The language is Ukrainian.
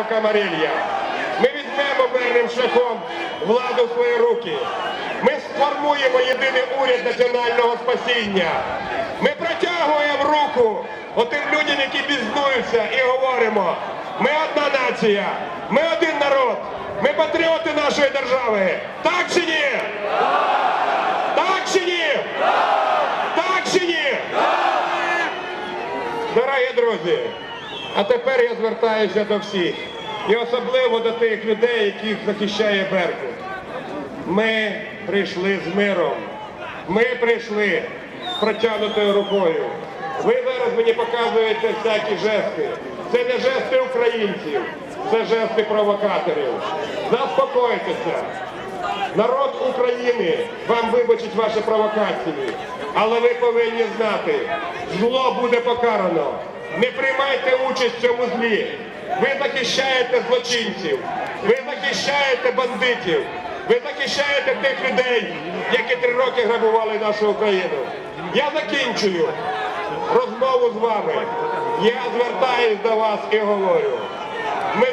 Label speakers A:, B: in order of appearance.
A: Камарилья. Ми візьмемо мирним шляхом владу в свої руки. Ми сформуємо єдиний уряд національного спасіння. Ми протягуємо руку отим людям, які бізнуються, і говоримо: ми одна нація, ми один народ, ми патріоти нашої держави. Так чи ні? Так чи ні? Так чи ні? Дорогі друзі, а тепер я звертаюся до всіх. І особливо до тих людей, яких захищає Беркут. Ми прийшли з миром. Ми прийшли з протягнутою рукою. Ви зараз мені показуєте всякі жести. Це не жести українців, це жести провокаторів. Заспокойтеся. Народ України вам вибачить ваші провокації, але ви повинні знати, зло буде покарано. Не приймайте участь в цьому злі. Ви захищаєте злочинців, ви захищаєте бандитів, ви захищаєте тих людей, які три роки грабували нашу Україну. Я закінчую розмову з вами. Я звертаюсь до вас і говорю. Ми.